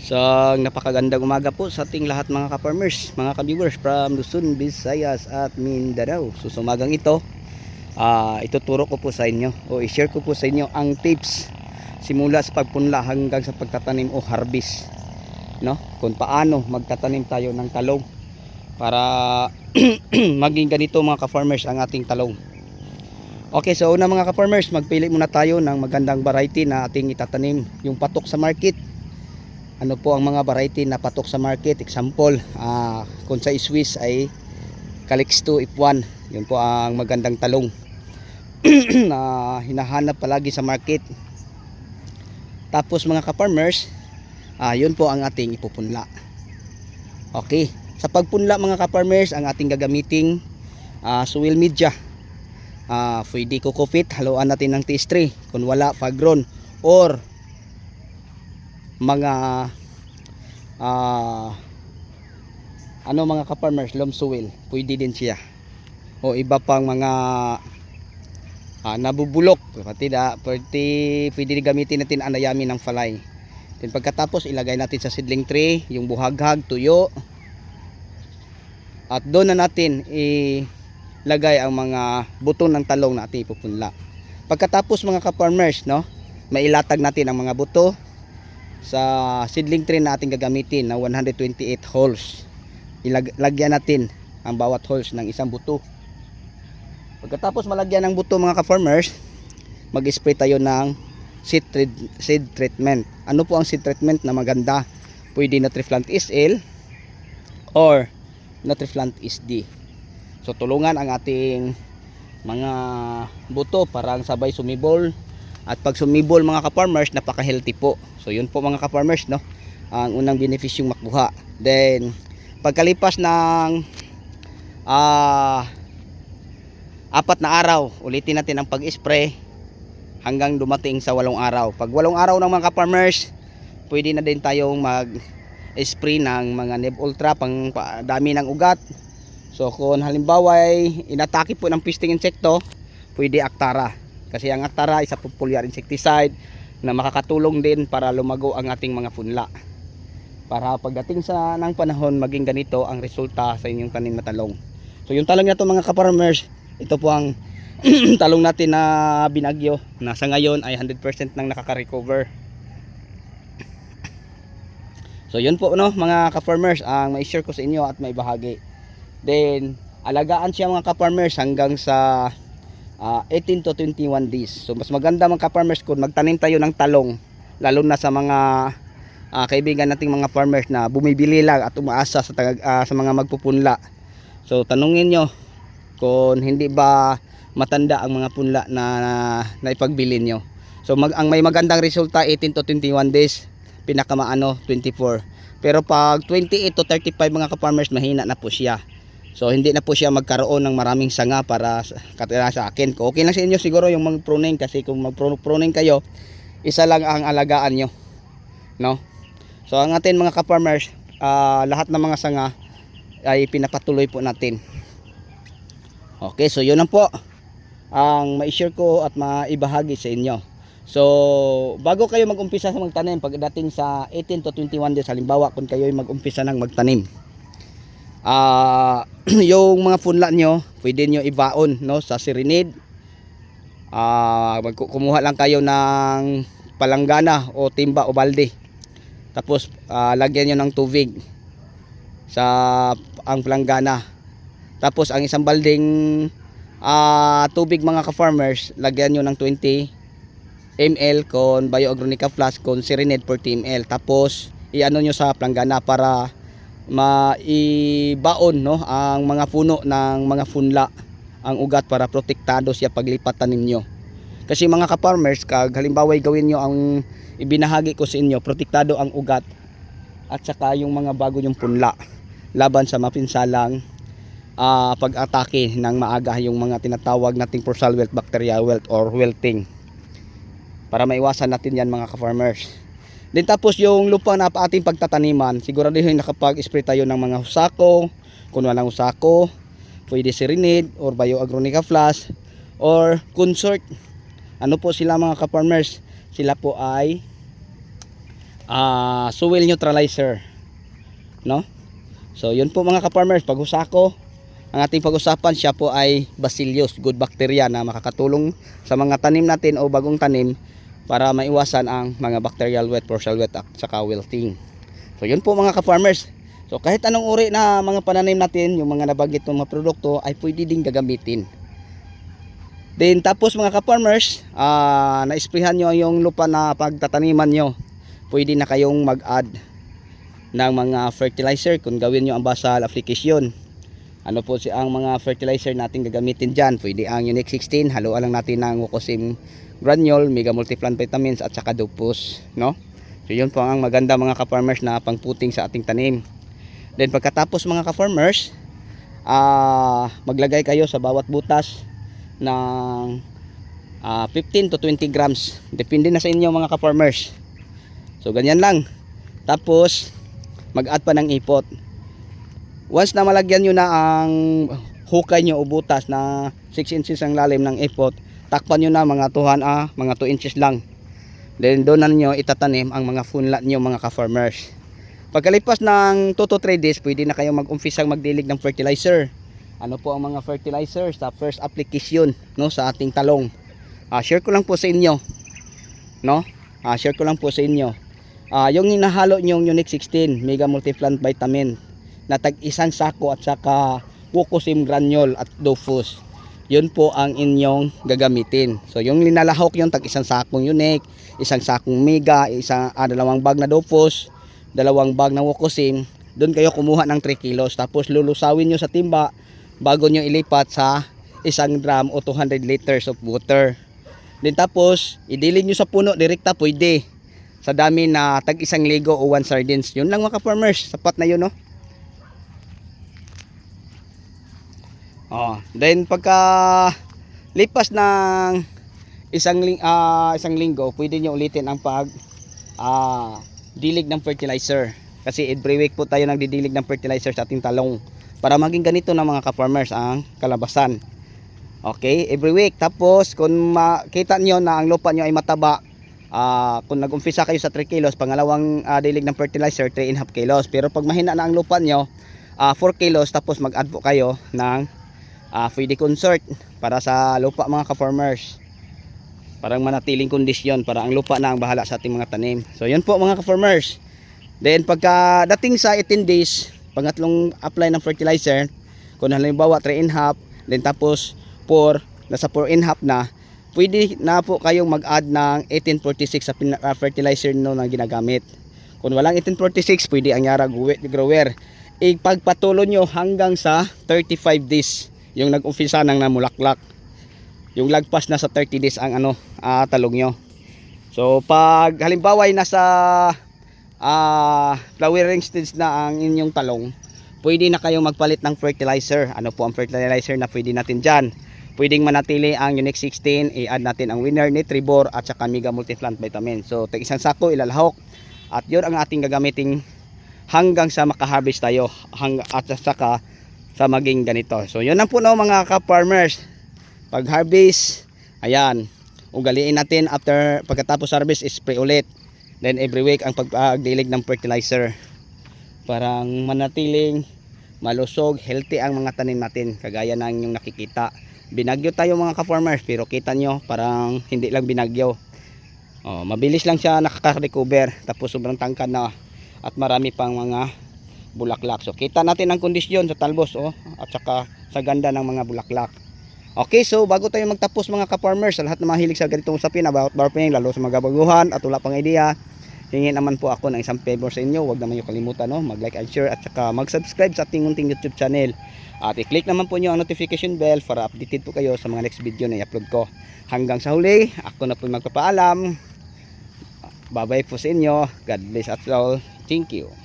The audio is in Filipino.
So, napakagandang umaga po sa ating lahat mga ka-farmers, mga ka-viewers from Luzon, Visayas at Mindanao. So, sa umagang ito, ah ituturo ko po sa inyo o i-share ko po sa inyo ang tips simula sa pagpunla hanggang sa pagtatanim o harvest. No? Kung paano magtatanim tayo ng talong para maging ganito mga ka-farmers ang ating talong. Okay, so una mga ka-farmers, magpili muna tayo ng magandang variety na ating itatanim. Yung patok sa market. Ano po ang mga variety na patok sa market? Example, ah kung sa Swiss ay Calix 2 F1. Yun po ang magandang talong na hinahanap palagi sa market. Tapos mga ka-farmers, ah yun po ang ating ipupunla. Okay, sa pagpunla mga ka-farmers, ang ating gagamiting ah soil media ah pwede fit haluan natin ng TS3 kung wala fagron or mga ah ano mga ka-farmers loam soil pwede din siya. O iba pang mga ah, nabubulok. Pati da pwede, pwede gamitin natin ang ng falay. Then pagkatapos ilagay natin sa seedling tray yung buhaghag tuyo. At doon na natin i lagay ang mga buto ng talong na ating ipupunla. Pagkatapos mga ka-farmers, no, mailatag natin ang mga buto sa seedling tray na ating gagamitin na 128 holes. Ilagyan natin ang bawat holes ng isang buto. Pagkatapos malagyan ng buto mga ka-farmers, mag-spray tayo ng seed, seed treatment. Ano po ang seed treatment na maganda? Pwede Nutriflant SL or Nutriflant SD. So tulungan ang ating mga buto para ang sabay sumibol at pag sumibol mga ka-farmers napaka-healthy po. So yun po mga ka-farmers no. Ang unang benefisyong makuha. Then pagkalipas ng ah apat na araw, ulitin natin ang pag-spray hanggang dumating sa walong araw. Pag walong araw ng mga ka-farmers, pwede na din tayong mag-spray ng mga Neb Ultra pang pa- dami ng ugat So kung halimbawa ay inatake po ng pisting insekto, pwede Actara. Kasi ang Actara isa pong foliar insecticide na makakatulong din para lumago ang ating mga punla. Para pagdating sa ng panahon maging ganito ang resulta sa inyong tanim na talong. So yung talong na to mga kaparmers, ito po ang talong natin na binagyo na sa ngayon ay 100% nang nakaka-recover. So yun po no mga ka-farmers ang may share ko sa inyo at may bahagi. Then, alagaan siya mga ka-farmers hanggang sa ah, 18 to 21 days. So, mas maganda mga ka-farmers kung magtanim tayo ng talong, lalo na sa mga ah, kaibigan nating mga farmers na bumibili lang at umaasa sa, tagag- ah, sa mga magpupunla. So, tanungin nyo kung hindi ba matanda ang mga punla na, na, na ipagbili nyo. So, mag, ang may magandang resulta 18 to 21 days, pinakamaano 24. Pero pag 28 to 35 mga ka-farmers, mahina na po siya. So hindi na po siya magkaroon ng maraming sanga para katira sa akin. Kung Okay lang sa inyo siguro yung mag-pruning kasi kung mag-pruning kayo, isa lang ang alagaan nyo. No? So ang atin mga ka-farmers, ah, lahat ng mga sanga ay pinapatuloy po natin. Okay, so yun lang po ang ma-share ko at maibahagi sa inyo. So, bago kayo mag-umpisa sa magtanim, pagdating sa 18 to 21 days, halimbawa kung kayo mag-umpisa ng magtanim, ah yung mga punla nyo, pwede nyo ibaon no, sa sirinid. Magku- kumuha lang kayo ng palanggana o timba o balde. Tapos ah, lagyan nyo ng tubig sa ang palanggana. Tapos ang isang balding ah, tubig mga ka-farmers, lagyan nyo ng 20 ml con Bioagronica Flask con Serenade 40 ml. Tapos iano nyo sa planggana para maibaon no ang mga puno ng mga funla ang ugat para protektado siya paglipat tanim nyo. Kasi mga ka-farmers, kag halimbawa gawin nyo ang ibinahagi ko sa inyo, protektado ang ugat at saka yung mga bago yung punla laban sa mapinsalang ah, pag-atake ng maaga yung mga tinatawag nating Prorsal wilt, bacteria wilt or wilting para maiwasan natin yan mga ka-farmers. Then tapos yung lupa na ating pagtataniman, siguraduhin nakapag-spray tayo ng mga husako, kung walang husako, pwede Serenade or Bioagronica Flask or Consort. Ano po sila mga ka-farmers? Sila po ay ah soil neutralizer. No? So yun po mga ka-farmers, pag-usako, ang ating pag-usapan siya po ay Bacillus, good bacteria na makakatulong sa mga tanim natin o bagong tanim para maiwasan ang mga bacterial wet, partial wet at saka wilting. So yun po mga ka-farmers. So kahit anong uri na mga pananim natin, yung mga nabanggit ng mga produkto ay pwede ding gagamitin. Then tapos mga ka-farmers, ah na-sprayhan nyo yung lupa na pagtataniman nyo. Pwede na kayong mag-add ng mga fertilizer kung gawin nyo ang basal application. Ano po si ang mga fertilizer natin gagamitin dyan? Pwede ang Unique 16, haluan lang natin ng Wukosim granule, Mega Multiplant Vitamins at saka Dupus, no? So yun po ang maganda mga ka-farmers na pangputing sa ating tanim. Then pagkatapos mga ka-farmers, ah maglagay kayo sa bawat butas ng ah, 15 to 20 grams. Depende na sa inyo mga ka-farmers. So ganyan lang. Tapos mag-add pa ng ipot. Once na malagyan nyo na ang hukay nyo o butas na 6 inches ang lalim ng ipot, takpan nyo na mga tuhan ah, mga 2 inches lang. Then doon na nyo itatanim ang mga funlat nyo mga ka-farmers. Pagkalipas ng 2 to 3 days, pwede na kayong mag-umpisang magdilig ng fertilizer. Ano po ang mga fertilizer sa first application no sa ating talong. Ah, share ko lang po sa inyo. No? Ah, share ko lang po sa inyo. Ah, yung hinahalo nyong Unique 16 Mega Multiplant Vitamin na tag isang sako at saka Wukosim granule at Dofus. Yun po ang inyong gagamitin. So yung linalahok yung tag isang sakong Unique, isang sakong Mega, isang ah, dalawang bag na Dofus, dalawang bag ng Wukosim, doon kayo kumuha ng 3 kilos tapos lulusawin nyo sa timba bago nyo ilipat sa isang drum o 200 liters of water. Then tapos, idilig nyo sa puno, direkta pwede. Sa dami na tag isang ligo o one sardines. Yun lang mga farmers sapat na yun no. Oh, then pagka lipas ng isang ling ah, isang linggo, pwede nyo ulitin ang pag ah, dilig ng fertilizer. Kasi every week po tayo nagdidilig ng fertilizer sa ating talong para maging ganito na mga ka-farmers ang kalabasan. Okay, every week. Tapos kung makita nyo na ang lupa nyo ay mataba, ah, kung nag-umpisa kayo sa 3 kilos, pangalawang ah, dilig ng fertilizer 3.5 kilos. Pero pag mahina na ang lupa nyo, ah, 4 kilos tapos mag-add kayo ng uh, pwede consort para sa lupa mga ka-farmers. Parang manatiling kondisyon para ang lupa na ang bahala sa ating mga tanim. So yun po mga ka-farmers. Then pagka dating sa 18 days, pangatlong apply ng fertilizer, kung halimbawa 3 and half, then tapos 4, nasa 4 and half na, pwede na po kayong mag-add ng 1846 sa ah, fertilizer no na ginagamit. Kung walang 1846, pwede ang Yara Grower. Ipagpatuloy nyo hanggang sa 35 days yung nag-umpisa ng namulaklak. Yung lagpas na sa 30 days ang ano, ah, talong nyo. So pag halimbawa ay nasa ah, flowering stage na ang inyong talong, pwede na kayong magpalit ng fertilizer. Ano po ang fertilizer na pwede natin dyan? Pwedeng manatili ang Unique 16, i-add natin ang Winner, Nitribor at saka Mega Multiplant Vitamin. So tag isang sako ilalahok at yun ang ating gagamiting hanggang sa makaharvest tayo hang, at saka sa maging ganito. So yun lang po no mga ka-farmers. Pag harvest, ayan, ugaliin natin after pagkatapos harvest spray ulit. Then every week ang pagdilig ng fertilizer. Parang manatiling malusog, healthy ang mga tanim natin kagaya ng yung nakikita. Binagyo tayo mga ka-farmers pero kita nyo parang hindi lang binagyo. Oh, mabilis lang siya nakaka-recover tapos sobrang tangkad na at marami pang mga bulaklak. So kita natin ang kondisyon sa talbos oh, at saka sa ganda ng mga bulaklak. Okay, so bago tayo magtapos mga ka-farmers, sa lahat ng mga hilig sa ganitong usapin about barping, lalo sa mga baguhan at wala pang idea, hingin naman po ako ng isang favor sa inyo. Huwag naman yung kalimutan, no? mag-like and share at saka mag-subscribe sa ating munting YouTube channel. At i-click naman po nyo ang notification bell para updated po kayo sa mga next video na i-upload ko. Hanggang sa huli, ako na po magpapaalam. Bye-bye po sa inyo. God bless us all. Thank you.